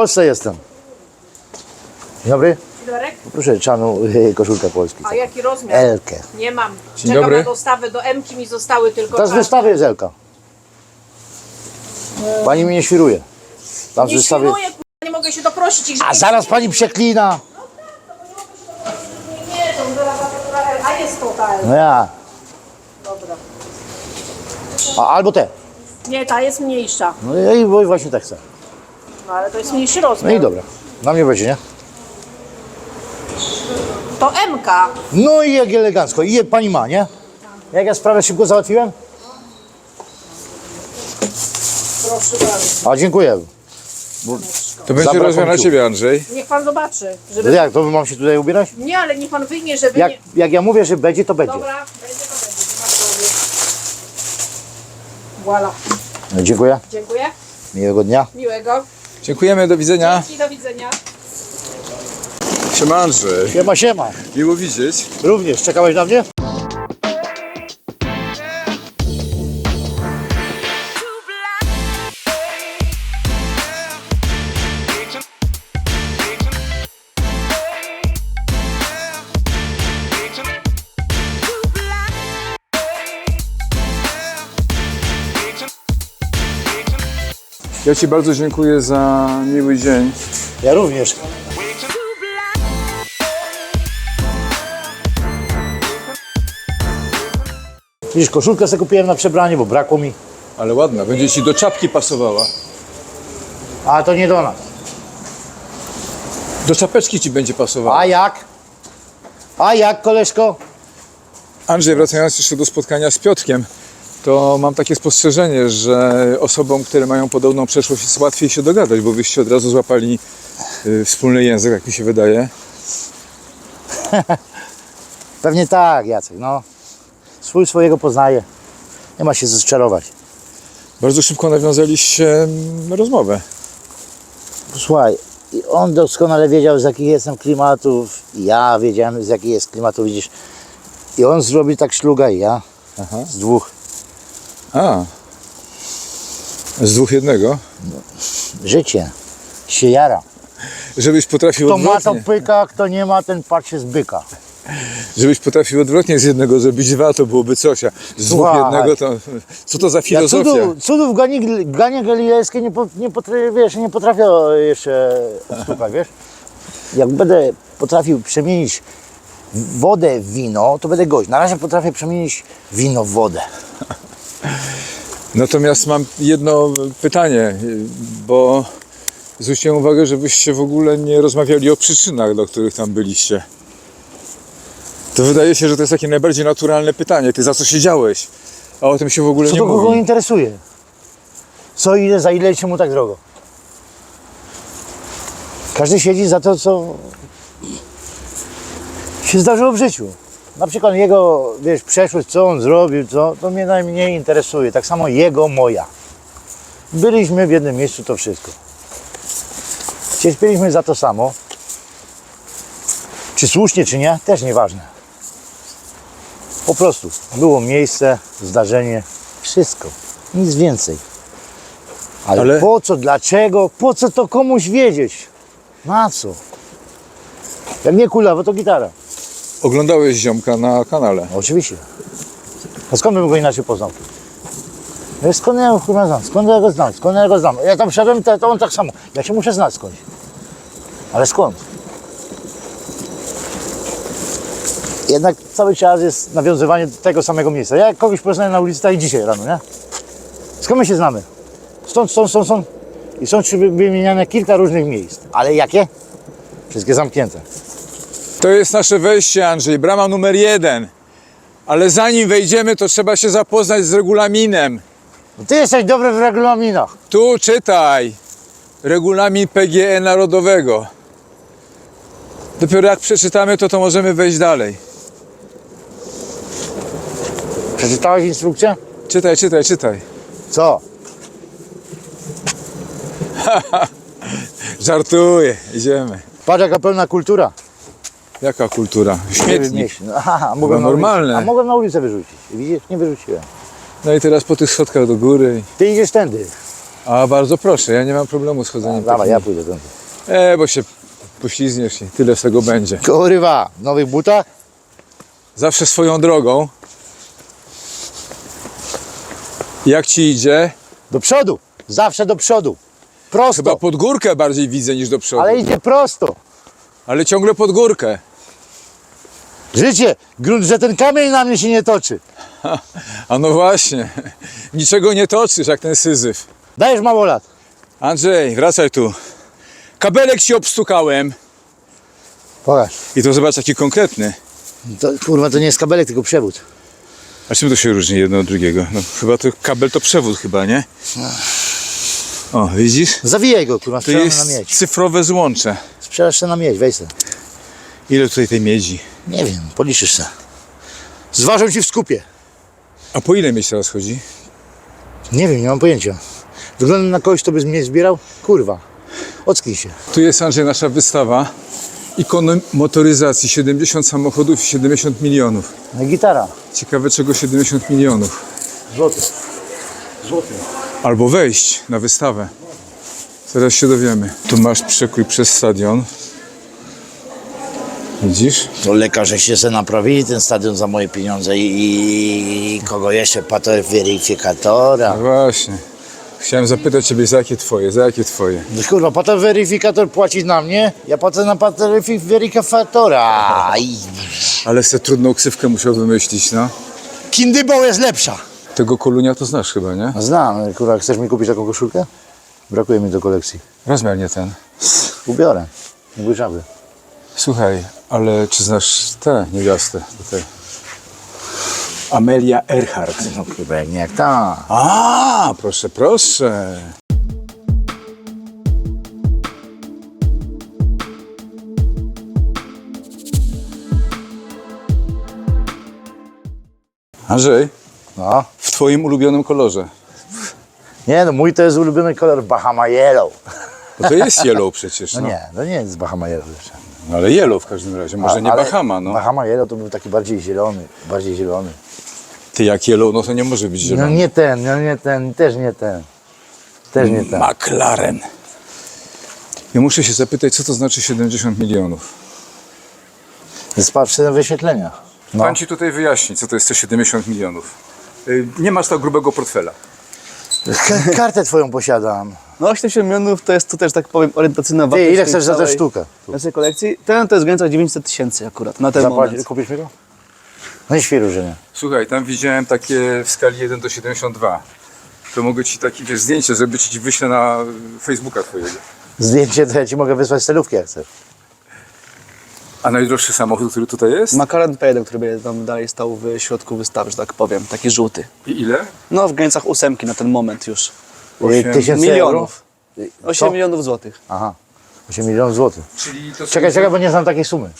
Polsce jestem. Dzień dobry. Dorek? Proszę czarną y, koszulkę Polski. A jaki rozmiar? Elkę. Nie mam. Dzień Czekam dobry. na dostawę. Do M-ki mi zostały tylko Ta z czarne. wystawy jest Elka. Pani mi nie świruje. Tam z Nie wystawy... świruję, nie mogę się doprosić ich, żeby... A zaraz pani przeklina. Nie, to zaraz. A jest to ta. No ja. Dobra. A, albo te. Nie, ta jest mniejsza. No i właśnie tak chcę. No ale to jest mniejszy No rozmiar. i dobra. Na mnie będzie, nie? To M-ka. No i jak elegancko. I je pani ma, nie? Jak ja sprawę szybko załatwiłem? Proszę bardzo. A dziękuję. To będzie Zabrakło rozmiar na tu. ciebie, Andrzej. Niech pan zobaczy. No Żeby... jak, to mam się tutaj ubierać? Nie, ale niech pan wyjmie, żeby Jak, nie... jak ja mówię, że będzie, to będzie. Dobra, będzie to będzie. Nie ma. Voilà. No, dziękuję. Dziękuję. Miłego dnia. Miłego. Dziękujemy, do widzenia. I do widzenia. Siema Andrzej. Siema, siema. Miło widzieć. Również. Czekałeś na mnie? Ja Ci bardzo dziękuję za miły dzień. Ja również. Widzisz, koszulkę sobie kupiłem na przebranie, bo brakło mi. Ale ładna, będzie Ci do czapki pasowała. A to nie do nas. Do czapeczki Ci będzie pasowała. A jak? A jak, koleżko? Andrzej, wracając jeszcze do spotkania z Piotrkiem, to mam takie spostrzeżenie, że osobom, które mają podobną przeszłość jest łatwiej się dogadać, bo wyście od razu złapali y, wspólny język, jak mi się wydaje. Pewnie tak, Jacek, no. Swój swojego poznaje. Nie ma się zczarować. Bardzo szybko nawiązaliście mm, rozmowę. Posłuchaj, i on doskonale wiedział, z jakich jestem klimatów. Ja wiedziałem, z jakich jest klimatu, widzisz. I on zrobił tak szluga i ja. Aha. Z dwóch. A. Z dwóch jednego. Życie. Się jara. Żebyś potrafił Kto ma to odwrotnie. pyka, kto nie ma, ten patrzy z byka. Żebyś potrafił odwrotnie z jednego zrobić dwa, to byłoby coś. A z dwóch Słuchaj. jednego to. Co to za Ja filozofia? cudów, cudów ganie, ganie galilejskie nie, po, nie, potrafię, wiesz, nie potrafię jeszcze sztukać, wiesz. Jak będę potrafił przemienić wodę w wino, to będę gość. Na razie potrafię przemienić wino w wodę. Natomiast mam jedno pytanie, bo zwróciłem uwagę, żebyście w ogóle nie rozmawiali o przyczynach, do których tam byliście. To wydaje się, że to jest takie najbardziej naturalne pytanie. Ty za co siedziałeś? A o tym się w ogóle Co nie to kogo mówi. interesuje? Co ile, za ile czemu tak drogo? Każdy siedzi za to, co się zdarzyło w życiu. Na przykład jego, wiesz, przeszłość, co on zrobił, co, to mnie najmniej interesuje. Tak samo jego, moja. Byliśmy w jednym miejscu, to wszystko. Cierpieliśmy za to samo. Czy słusznie, czy nie, też nieważne. Po prostu było miejsce, zdarzenie, wszystko. Nic więcej. Ale, Ale- po co, dlaczego, po co to komuś wiedzieć? Na co? Jak nie kulawo, to gitara. Oglądałeś ziomka na kanale. No, oczywiście. A skąd bym go inaczej poznał? No, skąd ja go znam? Skąd ja go znam? Skąd ja go znam? Ja tam wszedłem, to, to on tak samo. Ja się muszę znać skądś. Ale skąd? Jednak cały czas jest nawiązywanie do tego samego miejsca. Ja kogoś poznaję na ulicy, tak i dzisiaj rano, nie? Skąd my się znamy? Stąd, stąd, stąd, stąd. I są wymieniane kilka różnych miejsc. Ale jakie? Wszystkie zamknięte. To jest nasze wejście, Andrzej, brama numer jeden. Ale zanim wejdziemy, to trzeba się zapoznać z regulaminem. No ty jesteś dobry w regulaminach. Tu czytaj. Regulamin PGE Narodowego. Dopiero jak przeczytamy, to to możemy wejść dalej. Przeczytałeś instrukcję? Czytaj, czytaj, czytaj. Co? Żartuję, idziemy. Patrz jaka pełna kultura. Jaka kultura? Śmietnik. No, aha, mogłem ulicę- normalne. A mogłem na ulicę wyrzucić. Widzisz, nie wyrzuciłem. No i teraz po tych schodkach do góry. Ty idziesz tędy. A bardzo proszę, ja nie mam problemu z chodzeniem. Dawaj, takim. ja pójdę tam. E, bo się poślizgniesz i tyle z tego będzie. Kurwa, w nowych butach? Zawsze swoją drogą. Jak ci idzie? Do przodu. Zawsze do przodu. Prosto. Chyba pod górkę bardziej widzę niż do przodu. Ale idzie prosto. Ale ciągle pod górkę. Życie, grunt, że ten kamień na mnie się nie toczy. A no właśnie, niczego nie toczysz jak ten syzyf. Dajesz mało lat. Andrzej, wracaj tu. Kabelek ci obstukałem. Pokaż. I to zobacz jaki konkretny. To, kurwa, to nie jest kabelek, tylko przewód. A czym to się różni jedno od drugiego? No chyba to kabel to przewód chyba, nie? O, widzisz? Zawijaj go, kurwa, To sprzedasz jest na miedź. cyfrowe złącze. Sprzedasz się na miedź, weź se. Ile tutaj tej miedzi? Nie wiem, policzysz se. Zważą ci w skupie. A po ile miedź teraz chodzi? Nie wiem, nie mam pojęcia. Wyglądam na kogoś, kto by mnie zbierał? Kurwa. Ocknij się. Tu jest Andrzej nasza wystawa. Ikony motoryzacji, 70 samochodów i 70 milionów. No i gitara. Ciekawe czego 70 milionów. Złoty. Złoty. Albo wejść na wystawę. Zaraz się dowiemy. Tu masz przekrój przez stadion. Widzisz? To lekarze się se naprawili ten stadion za moje pieniądze i, i kogo jeszcze? Pato weryfikatora. No właśnie. Chciałem zapytać Ciebie, za jakie Twoje, za jakie Twoje? No Kurwa, pato weryfikator płaci na mnie, ja płacę na weryfi- weryfikatora. I... Ale se trudną ksywkę musiał wymyślić, no. Kindybą jest lepsza. Tego kolunia to znasz chyba, nie? Znam, kurwa, chcesz mi kupić taką koszulkę? Brakuje mi do kolekcji. Rozmiar nie ten. Ubiorę. Nie bój żaby. Słuchaj, ale czy znasz tę niewiastę tutaj? Amelia Earhart. No jak nie jak ta. A, proszę, proszę. Andrzej, No. w Twoim ulubionym kolorze. Nie no, mój to jest ulubiony kolor Bahama Yellow. Bo to jest yellow przecież. No No, nie, to nie jest Bahama Yellow jeszcze. No, ale yellow w każdym razie, może nie Ale Bahama, no. Bahama Yellow to był taki bardziej zielony, bardziej zielony. Ty jak yellow, no to nie może być No zielony. nie ten, no nie ten, też nie ten. Też nie ten. McLaren. Ja muszę się zapytać, co to znaczy 70 milionów? Sprawdź na wyświetlenia. No. Pan ci tutaj wyjaśni, co to jest te 70 milionów. Y, Nie masz tak grubego portfela. K- kartę twoją posiadam. No 80 milionów to jest to też, tak powiem, orientacyjna wartość. Ty, ile tej chcesz za tę całej sztukę? Naszej kolekcji. Ten to jest w granicach 900 tysięcy akurat na ten Zapłaci, moment. kupisz mi go? No i świru, że nie. Słuchaj, tam widziałem takie w skali 1 do 72. To mogę ci takie wiesz, zdjęcie zrobić i ci wyślę na Facebooka twojego. Zdjęcie to ja ci mogę wysłać celówki, jak chcesz. A najdroższy samochód, który tutaj jest? McLaren P1, który będzie tam dalej stał w środku wystawy, że tak powiem, taki żółty. I ile? No w granicach ósemki na ten moment już. Osiem Tysięcy Milionów. euro? 8 Co? milionów złotych. Aha. 8 milionów złotych. Czyli to, Czekaj, czekaj, bo nie znam takiej sumy.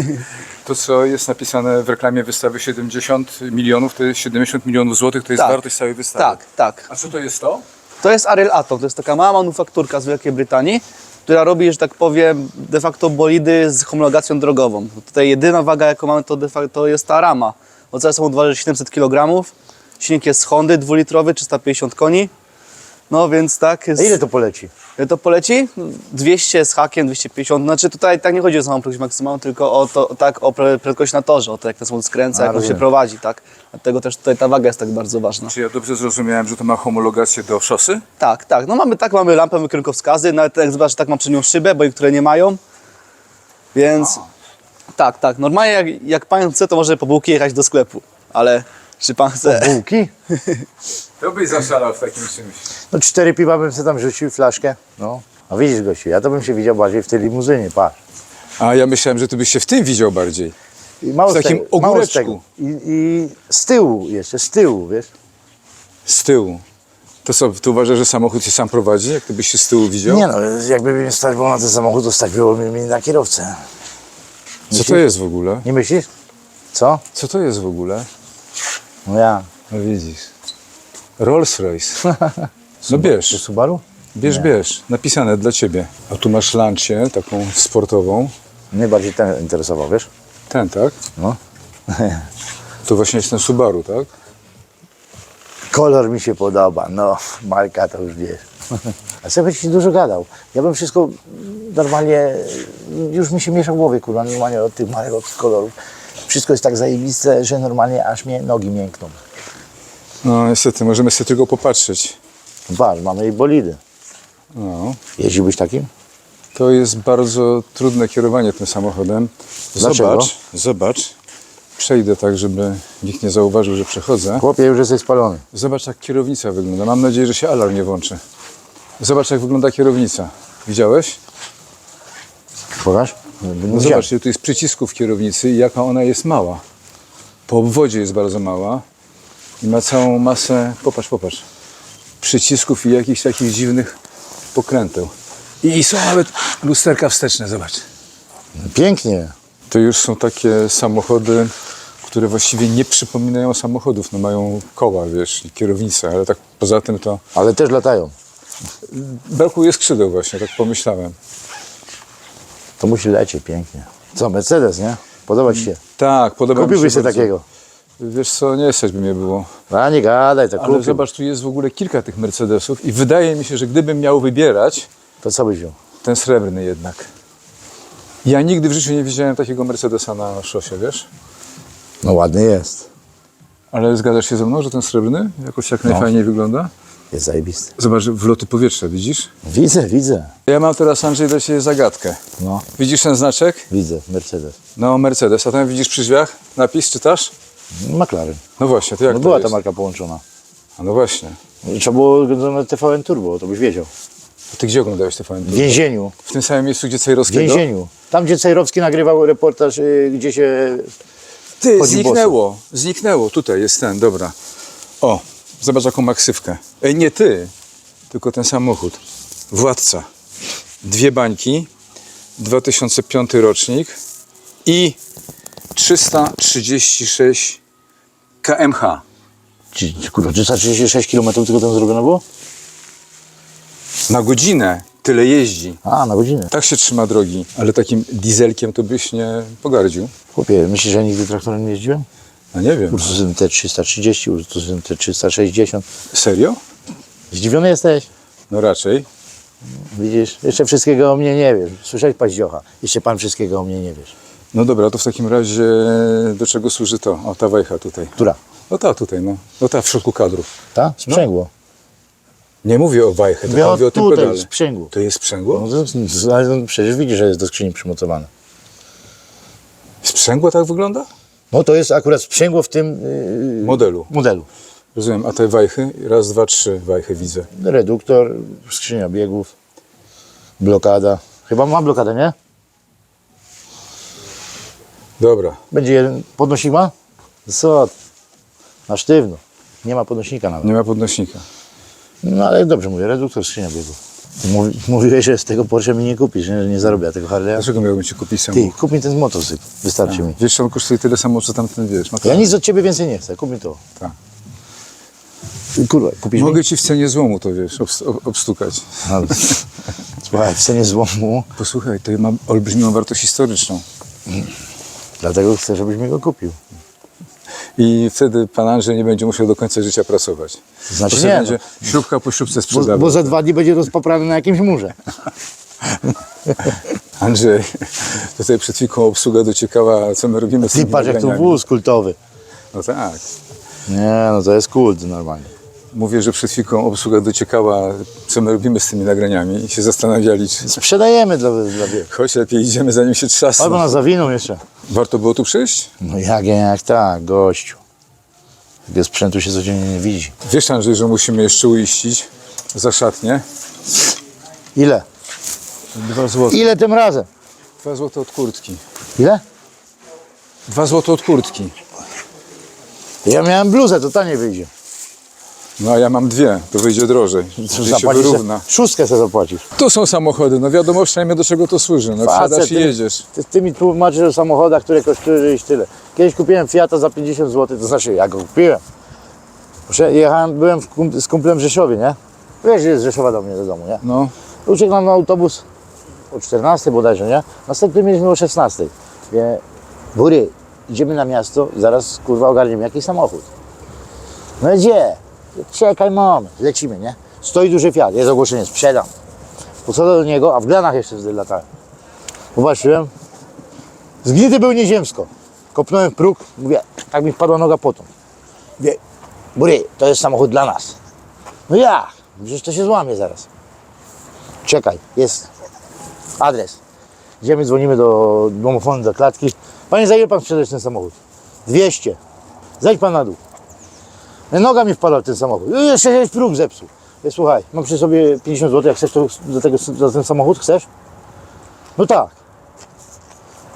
to, co jest napisane w reklamie wystawy 70 milionów, to jest 70 milionów złotych, to jest Tak. wartość całej wystawy. Tak, tak. A co to jest to? To jest Ariel Atom, to jest taka mała manufakturka z Wielkiej Brytanii, która robi, że tak powiem, de facto bolidy z homologacją drogową. Tutaj jedyna waga, jaką mamy, to, de facto, to jest ta rama. Bo cały samochód waży 700 kg, silnik jest z Hondy, dwulitrowy, 350 koni. No więc tak, jest, A ile to poleci? to poleci? 200 z hakiem, 250. Znaczy tutaj tak nie chodzi o samą prędkość maksymalną, tylko o to, tak, o prędkość na torze, o to jak ten samochód skręca, A, jak on się rozumiem. prowadzi, tak. Dlatego też tutaj ta waga jest tak bardzo ważna. Czy ja dobrze zrozumiałem, że to ma homologację do szosy? Tak, tak. No mamy tak, mamy lampę, mamy kierunkowskazy, nawet jak zobacz, tak mam przy nią szybę, bo niektóre nie mają. Więc tak, tak. Normalnie jak, jak pan chce, to może po bułki jechać do sklepu. Ale czy pan chce? Bułki? To byś zaszalał w takim czymś. No cztery piwa bym sobie tam rzucił, flaszkę. No. A widzisz gościu, ja to bym się widział bardziej w tej limuzynie, patrz. A ja myślałem, że ty byś się w tym widział bardziej. I mało W takim tego, mało z ogóreczku. tego. I, I z tyłu jeszcze, z tyłu, wiesz. Z tyłu. To co, ty uważasz, że samochód się sam prowadzi, jak ty byś się z tyłu widział? Nie no, jakby mnie stać było na ten samochód, to stać było mi na kierowcę. Co to jest w ogóle? Nie myślisz? Co? Co to jest w ogóle? No ja. No widzisz. Rolls Royce. No bierz, Subaru? bierz, bierz. Napisane dla ciebie. A tu masz lancię taką sportową. Mnie bardziej ten interesował, wiesz? Ten, tak? No. To właśnie jest ten Subaru, tak? Kolor mi się podoba, no. Marka to już wiesz. A sobie ci dużo gadał. Ja bym wszystko normalnie, już mi się miesza w głowie, kurwa, normalnie od tych marek, od kolorów. Wszystko jest tak zajebiste, że normalnie aż mnie nogi miękną. No niestety, możemy sobie tylko popatrzeć. Patrz, mamy i bolidy. No. Jeździłbyś takim? To jest bardzo trudne kierowanie tym samochodem. Dlaczego? Zobacz, zobacz. Przejdę tak, żeby nikt nie zauważył, że przechodzę. Chłopie, już jesteś spalony. Zobacz, jak kierownica wygląda. Mam nadzieję, że się alarm nie włączy. Zobacz, jak wygląda kierownica. Widziałeś? Pokaż? No zobacz, ile tu jest przycisków kierownicy i jaka ona jest mała. Po obwodzie jest bardzo mała i ma całą masę, popatrz, popatrz, przycisków i jakichś takich dziwnych pokręteł. I są nawet lusterka wsteczne, zobacz. Pięknie. To już są takie samochody, które właściwie nie przypominają samochodów. No mają koła, wiesz, i kierownicę, ale tak poza tym to Ale też latają. brakuje skrzydeł właśnie, tak pomyślałem. To musi lecieć pięknie. Co, Mercedes, nie? Podoba ci się? Tak, podoba mi się Kupiłbyś sobie bardzo. takiego. Wiesz co, nie stać by mnie było. A nie gadaj, to Ale kupił. zobacz, tu jest w ogóle kilka tych Mercedesów i wydaje mi się, że gdybym miał wybierać, To co byś wziął? ten srebrny jednak. Ja nigdy w życiu nie widziałem takiego Mercedesa na szosie, wiesz? No ładny jest. Ale zgadzasz się ze mną, że ten srebrny jakoś jak najfajniej wygląda? Jest zajebisty. Zobacz, wloty powietrza, widzisz? Widzę, widzę. Ja mam teraz, Andrzej, dla Ciebie zagadkę. No, Widzisz ten znaczek? widzę. Mercedes. No, Mercedes. A tam widzisz przy drzwiach napis, czytasz? McLaren. No właśnie, to jak No to była jest? ta marka połączona. A no właśnie. Trzeba było na TVN Turbo, to byś wiedział. A Ty gdzie oglądałeś TVN? W więzieniu. W tym samym miejscu, gdzie W Cejrowskiego? więzieniu. Tam, gdzie Cejrowski nagrywał reportaż, y, gdzie się... Ty, Chodzi zniknęło, zniknęło. Tutaj jest ten, dobra. O, zobacz jaką ma ksywkę. Ej, nie ty, tylko ten samochód. Władca. Dwie bańki, 2005 rocznik i 336 kmh. Kurwa, 336 km tylko tam zrobione było? Na godzinę tyle jeździ. A, na godzinę. Tak się trzyma drogi, ale takim dieselkiem to byś nie pogardził. Chłopie, myślisz, że ja nigdy traktorem nie jeździłem? No nie wiem. Ursusem T330, Ursusem T360. Serio? Zdziwiony jesteś? No raczej. Widzisz, jeszcze wszystkiego o mnie nie wiesz. Słyszałeś paździocha. Jeszcze pan wszystkiego o mnie nie wiesz. No dobra, to w takim razie do czego służy to? O, ta wajcha tutaj. Która? No ta tutaj, no. No ta w środku kadru. Ta? Sprzęgło. Nie mówię o wajchę, tylko Mówię o mówię o tym tutaj, pedale. sprzęgło. To jest sprzęgło? No, to, ale no, przecież widzisz, że jest do skrzyni przymocowane. Sprzęgło tak wygląda? No to jest akurat sprzęgło w tym yy, Modelu. modelu. Rozumiem. A te wajchy? Raz, dwa, trzy wajchy widzę. Reduktor, skrzynia biegów, blokada. Chyba ma blokadę, nie? Dobra. Będzie jeden. Podnośnik ma? Co? ty? Na sztywno. Nie ma podnośnika nawet. Nie ma podnośnika. No ale dobrze mówię, reduktor, skrzynia biegów. Mówi, mówiłeś, że z tego Porsche mi nie kupisz, nie? że nie zarobię tego Harley'a. Dlaczego miałbym ci kupić Ty, samochód? kup mi ten motocykl, wystarczy mi. Wiesz, on kosztuje tyle samo, co tamten, wiesz. Ja nic od ciebie więcej nie chcę, kup mi to. Tak. Kurwa, kupisz Mogę mi? ci w cenie złomu to, wiesz, obst- ob- obstukać. Ale, słuchaj, w cenie złomu, Posłuchaj, to ma olbrzymią wartość historyczną. dlatego chcę, żebyś mi go kupił. I wtedy pan Andrzej nie będzie musiał do końca życia pracować. Znaczy Bo nie, będzie śrubka po śrubce Bo, sprzedawał. bo za dwa dni będzie rozpoprany na jakimś murze. Andrzej, tutaj przed chwilką obsługa dociekała, co my robimy z Ty tymi patrz, jak to wóz kultowy. No tak. Nie, no to jest kult normalnie. Mówię, że przed chwilką obsługa dociekała, co my robimy z tymi nagraniami i się zastanawiali, czy Sprzedajemy dla, dla wielu. choć lepiej idziemy, zanim się trzasną. Albo nas zawiną jeszcze. Warto było tu przyjść? No jak, jak tak, gościu. Tego sprzętu się codziennie nie widzi. Wiesz, Andrzej, że musimy jeszcze uiścić za szatnię? Ile? Dwa złote. Ile tym razem? Dwa złote od kurtki. Ile? Dwa złote od kurtki. Ja miałem bluzę, to taniej wyjdzie. No a ja mam dwie, to wyjdzie drożej. Czyli się Zapłacisz wyrówna. szóstkę sobie zapłacisz. To są samochody, no wiadomo przynajmniej do czego to służy. No wsiadasz i ty, jedziesz. Ty, ty mi tłumaczysz o samochodach, które kosztują iść tyle. Kiedyś kupiłem Fiata za 50 zł, to znaczy ja go kupiłem. Jechałem, byłem w kum, z kumplem w Rzeszowie, nie? Wiesz, że jest Rzeszowa do mnie do domu, nie? No, Uciekłem na autobus o 14 bodajże, nie? Następny mieliśmy o 16. Wie, Bury, idziemy na miasto, zaraz kurwa ogarniemy jakiś samochód. No gdzie? Czekaj moment, lecimy, nie? Stoi duży Fiat, jest ogłoszenie, sprzedam. Podchodzę do niego, a w glanach jeszcze wtedy latałem. Popatrzyłem, zgnity był nieziemsko. Kopnąłem w próg, mówię, tak mi wpadła noga potą. Mówię, Bury, to jest samochód dla nas. No jak? Przecież to się złamie zaraz. Czekaj, jest adres. Idziemy, dzwonimy do domofonu, do klatki. Panie, za ile pan sprzedać ten samochód? 200. Zejdź pan na dół. No, Noga mi wpadła w ten samochód. Jeszcze jest próg zepsuł. Ja, słuchaj, mam przy sobie 50 zł, jak chcesz to do tego, za ten samochód, chcesz? No tak.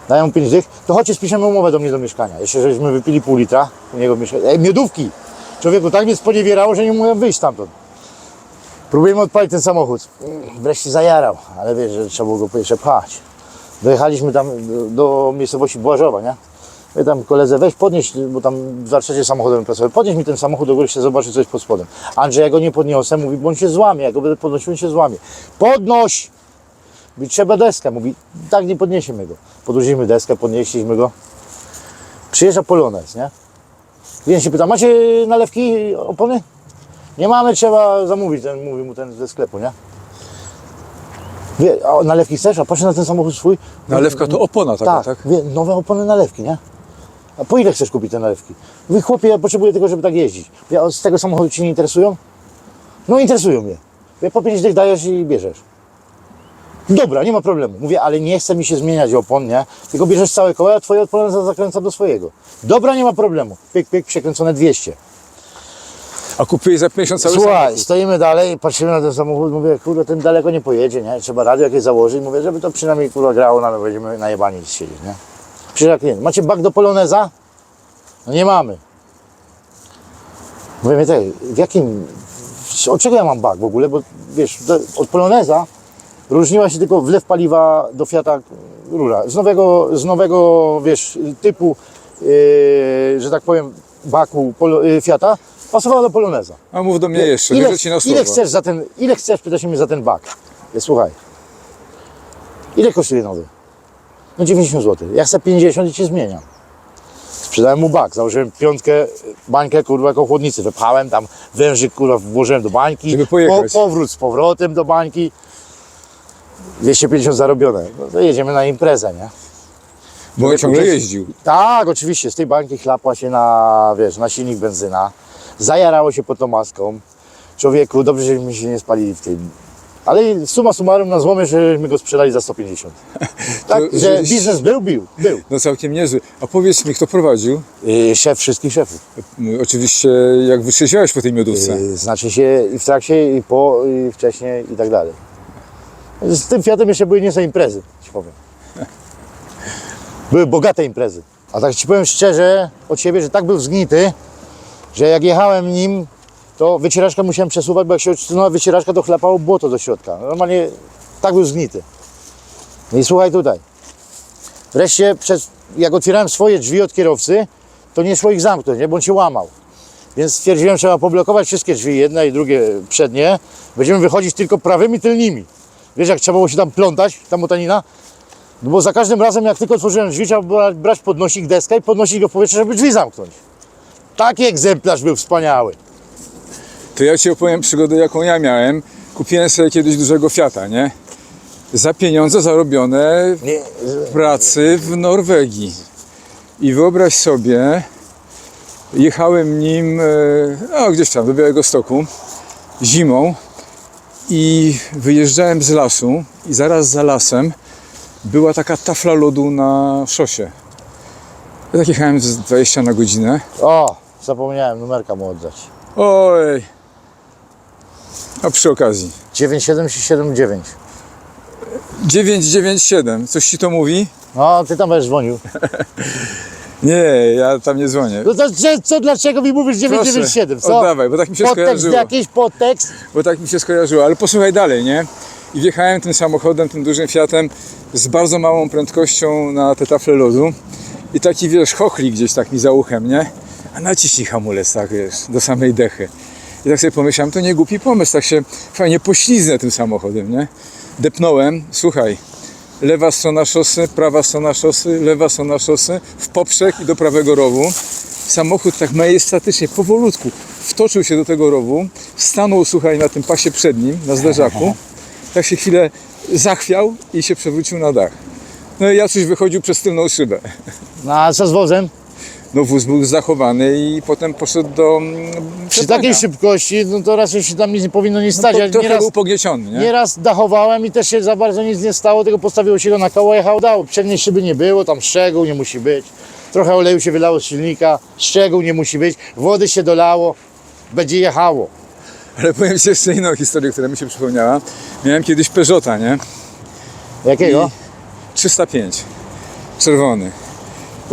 Dają 5 dych, to chodźcie spiszemy umowę do mnie do mieszkania. Jeszcze żeśmy wypili pół litra u niego mieszkania. Ej, miodówki! Człowieku, tak mnie sponiewierało, że nie mogłem wyjść stamtąd. Próbujemy odpalić ten samochód. Wreszcie zajarał, ale wiesz, że trzeba było go jeszcze pchać. Dojechaliśmy tam do, do miejscowości Błażowa, nie? Ja tam koledze, weź podnieś, bo tam w warsztacie samochodowym pracował, podnieś mi ten samochód do góry, chcę zobaczyć coś pod spodem. Andrzej, ja go nie podniosę, mówi, bo on się złamie, jak go będę podnosił, on się złamie. Podnoś! Mówi, trzeba deskę, mówi, tak nie podniesiemy go. Podłożyliśmy deskę, podnieśliśmy go. Przyjeżdża Polonez, nie? Klient się pyta, macie nalewki, opony? Nie mamy, trzeba zamówić, ten, mówi mu ten ze sklepu, nie? Wie, a nalewki chcesz? A patrzę na ten samochód swój. Nalewka to opona taka, tak? tak? Wie, nowe opony nalewki, nie? A po ile chcesz kupić te nalewki? Mówi, chłopie, ja potrzebuję tego, żeby tak jeździć. Ja z tego samochodu Ci nie interesują? No interesują mnie. Ja po 5 dych dajesz i bierzesz. Dobra, nie ma problemu. Mówię, ale nie chce mi się zmieniać opon, nie? Tylko bierzesz całe koło, a twoje opony zakręca do swojego. Dobra, nie ma problemu. Pyk, pyk, przekręcone 200. A kupiłeś za 50 cały Słuchaj, samochód. stoimy dalej, patrzymy na ten samochód, mówię, kurde, ten daleko nie pojedzie, nie? Trzeba radio jakieś założyć, mówię, żeby to przynajmniej kurwa grało, nawet będziemy najebani siedzieć, nie? Przyjechał klient, macie bak do Poloneza? No nie mamy. Mówię, mnie tak, w jakim, od czego ja mam bak w ogóle, bo wiesz, od Poloneza różniła się tylko wlew paliwa do Fiata rura. Z nowego, z nowego wiesz, typu, yy, że tak powiem, baku Polo, yy, Fiata pasowała do Poloneza. A mów do mnie jeszcze, ile, ci na słowo. ile chcesz za ten, ile chcesz, pyta się mnie za ten bak. Ja, słuchaj, ile kosztuje nowy? No 90 zł. Ja chcę 50 i cię zmieniam. Sprzedałem mu bak, założyłem piątkę, bańkę, kurwa, jako chłodnicy. Wypchałem tam wężyk, kurwa, włożyłem do bańki. Żeby pojechać. Po, powrót z powrotem do bańki. 250 zarobione. No to jedziemy na imprezę, nie? Bo on ciągle jeździł. Tak, oczywiście. Z tej bańki chlapła się na, wiesz, na silnik benzyna. Zajarało się pod tą maską. Człowieku, dobrze, żeśmy się nie spalili w tym. Ale suma summarum na złomie, żeśmy go sprzedali za 150. Tak, To- że że- biznes był, był, był. No całkiem niezły. A powiedz mi, kto prowadził? Yy, szef wszystkich szefów. No, Oczywiście jak wytrzeźwiałeś po tej miodówce. Yy, znaczy się i w trakcie, i po, i wcześniej, i tak dalej. Z tym Fiatem jeszcze były niezłe imprezy, ci powiem. Były bogate imprezy. A tak ci powiem szczerze od siebie, że tak był zgnity, że jak jechałem nim, to wycieraczkę musiałem przesuwać, bo jak się odsunęła wycieraczka, to chlapało błoto do środka. Normalnie tak był zgnity. No i słuchaj tutaj. Wreszcie, przez, jak otwierałem swoje drzwi od kierowcy, to nie szło ich zamknąć, nie? bo on się łamał. Więc stwierdziłem, że trzeba poblokować wszystkie drzwi, jedne i drugie przednie. Będziemy wychodzić tylko prawymi tylnymi. Wiesz, jak trzeba było się tam plątać, ta motanina? No bo za każdym razem, jak tylko otworzyłem drzwi, trzeba było brać podnosik deskę i podnosić go w powietrze, żeby drzwi zamknąć. Taki egzemplarz był wspaniały. To ja ci opowiem przygodę, jaką ja miałem. Kupiłem sobie kiedyś dużego Fiata, nie? Za pieniądze zarobione w pracy w Norwegii. I wyobraź sobie, jechałem nim no, gdzieś tam do Białego Stoku zimą i wyjeżdżałem z lasu i zaraz za lasem była taka tafla lodu na szosie. Ja tak jechałem z 20 na godzinę. o, zapomniałem numerka mu oddać. Oj! A przy okazji. 9779. 997, coś ci to mówi? No, ty tam będziesz dzwonił. Nie, ja tam nie dzwonię. No to co, co dlaczego mi mówisz 997? Proszę, Co? oddawaj, bo tak mi się podtekst, skojarzyło. jakiś podtekst? Bo tak mi się skojarzyło, ale posłuchaj dalej, nie? I wjechałem tym samochodem, tym dużym Fiatem z bardzo małą prędkością na te tafle lodu i taki, wiesz, chochli gdzieś tak mi za uchem, nie? A naciśnij hamulec, tak, wiesz, do samej dechy. I tak sobie pomyślałem, to nie głupi pomysł, tak się fajnie pośliznę tym samochodem, nie? Depnąłem, słuchaj, lewa strona szosy, prawa strona szosy, lewa strona szosy, w poprzek i do prawego rowu. Samochód tak majestatycznie, powolutku, wtoczył się do tego rowu, stanął, słuchaj, na tym pasie przednim, na zderzaku, tak się chwilę zachwiał i się przewrócił na dach. No i Jacuś wychodził przez tylną szybę. No a co z wozem? No wóz był zachowany i potem poszedł do mm, Przy przetrwania. takiej szybkości, no to raczej się tam nic nie powinno nie stać. No, ale to, trochę nieraz, był pognieciony, nie? nieraz dachowałem i też się za bardzo nic nie stało, tylko postawiło się go na koło, jechał dało. Przedniej szyby nie było, tam szczegół nie musi być. Trochę oleju się wylało z silnika, szczegół nie musi być, wody się dolało, będzie jechało. Ale powiem Ci jeszcze inną historię, która mi się przypomniała. Miałem kiedyś Peugeota, nie? Jakiego? 305. Czerwony.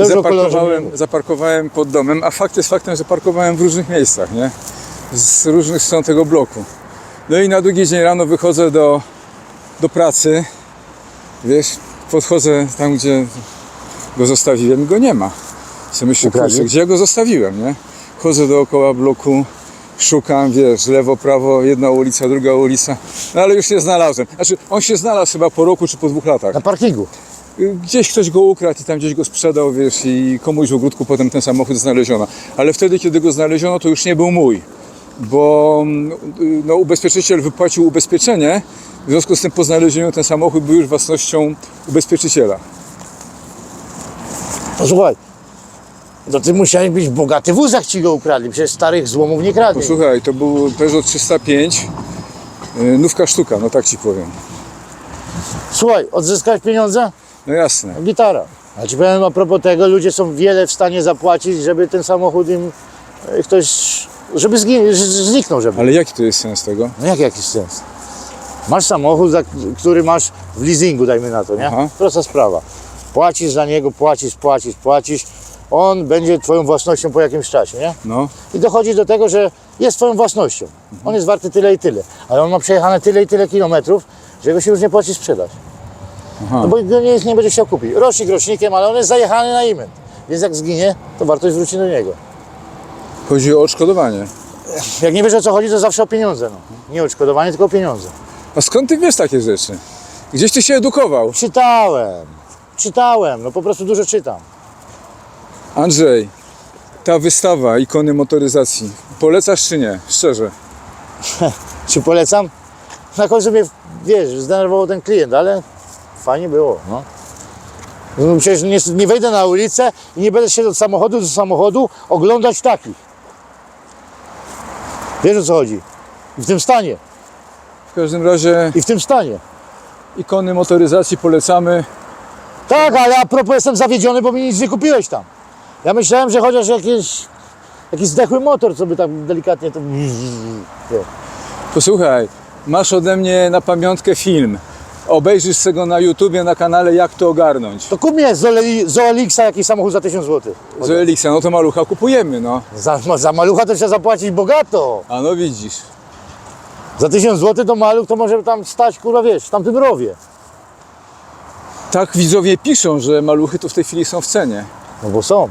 Kolorze Zaparkowałem, zaparkowałem pod domem, a fakt jest faktem, że parkowałem w różnych miejscach, nie? Z różnych stron tego bloku. No i na drugi dzień rano wychodzę do, do pracy, wiesz, podchodzę tam, gdzie go zostawiłem i go nie ma. Sobie myślę, kurczę, gdzie ja go zostawiłem, nie? Chodzę dookoła bloku, szukam, wiesz, lewo, prawo, jedna ulica, druga ulica, no ale już nie znalazłem. Znaczy, on się znalazł chyba po roku czy po dwóch latach. Na parkingu. Gdzieś ktoś go ukradł i tam gdzieś go sprzedał, wiesz, i komuś w ogródku potem ten samochód znaleziono. Ale wtedy, kiedy go znaleziono, to już nie był mój, bo mm, no, ubezpieczyciel wypłacił ubezpieczenie, w związku z tym po znalezieniu ten samochód był już własnością ubezpieczyciela. No słuchaj, to ty musiałeś być bogaty wóz, jak ci go ukradli. Przecież starych złomów nie kradli. Posłuchaj, to był Peugeot 305, yy, nówka sztuka, no tak ci powiem. Słuchaj, odzyskałeś pieniądze? No jasne. Gitara. A ci powiem a propos tego, ludzie są wiele w stanie zapłacić, żeby ten samochód im e, ktoś, żeby zniknął, żeby. Ale jaki to jest sens tego? No jak jakiś sens? Masz samochód, za, który masz w leasingu, dajmy na to, nie? Aha. Prosta sprawa. Płacisz za niego, płacisz, płacisz, płacisz. On będzie twoją własnością po jakimś czasie, nie? No, I dochodzi do tego, że jest twoją własnością. On jest warty tyle i tyle, ale on ma przejechane tyle i tyle kilometrów, że go się już nie płaci sprzedać. Aha. No bo go nie, nie będzie chciał kupić. Rocznik rocznikiem, ale on jest zajechany na imend. Więc jak zginie, to wartość wróci do niego. chodzi o odszkodowanie. Jak nie wiesz o co chodzi, to zawsze o pieniądze. No. Nie odszkodowanie, tylko o pieniądze. A skąd ty wiesz takie rzeczy? Gdzieś ty się edukował? Czytałem. Czytałem, no po prostu dużo czytam. Andrzej, ta wystawa ikony motoryzacji, polecasz czy nie? Szczerze. Czy polecam? Na końcu mnie, wiesz, zdenerwował ten klient, ale fajnie było, no. No Przecież nie, nie wejdę na ulicę i nie będę się od samochodu do samochodu oglądać takich. Wiesz o co chodzi? I w tym stanie, W każdym razie i w tym stanie. ikony motoryzacji polecamy. Tak, ale a propos jestem zawiedziony, bo mi nic nie kupiłeś tam. Ja myślałem, że chociaż jakiś, jakiś zdechły motor, co by tak delikatnie to... Posłuchaj, masz ode mnie na pamiątkę film. Obejrzysz sobie go na YouTubie, na kanale Jak to ogarnąć. To kup mnie z, Ole- z Oelixa jakiś samochód za 1000 zł. Z Elixa, no to malucha kupujemy, no. Za, za malucha to trzeba zapłacić bogato. A no widzisz. Za 1000 zł to maluch to może tam stać, kurwa, wiesz, w tamtym rowie. Tak widzowie piszą, że maluchy to w tej chwili są w cenie. No bo są.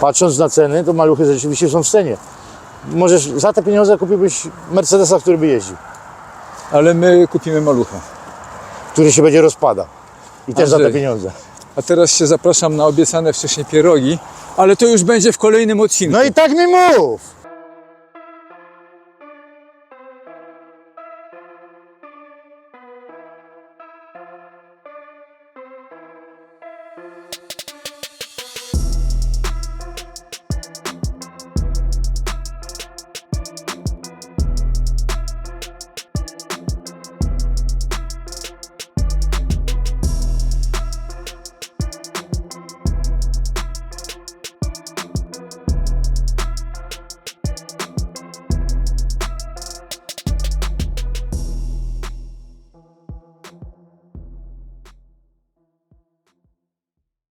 Patrząc na ceny, to maluchy rzeczywiście są w cenie. Możesz, za te pieniądze kupiłbyś Mercedesa, który by jeździł, Ale my kupimy malucha. który się będzie rozpada. I też za te Andrzej. pieniądze. A teraz się zapraszam na obiecane wcześniej pierogi, ale to już będzie w kolejnym odcinku. No i tak mi mów!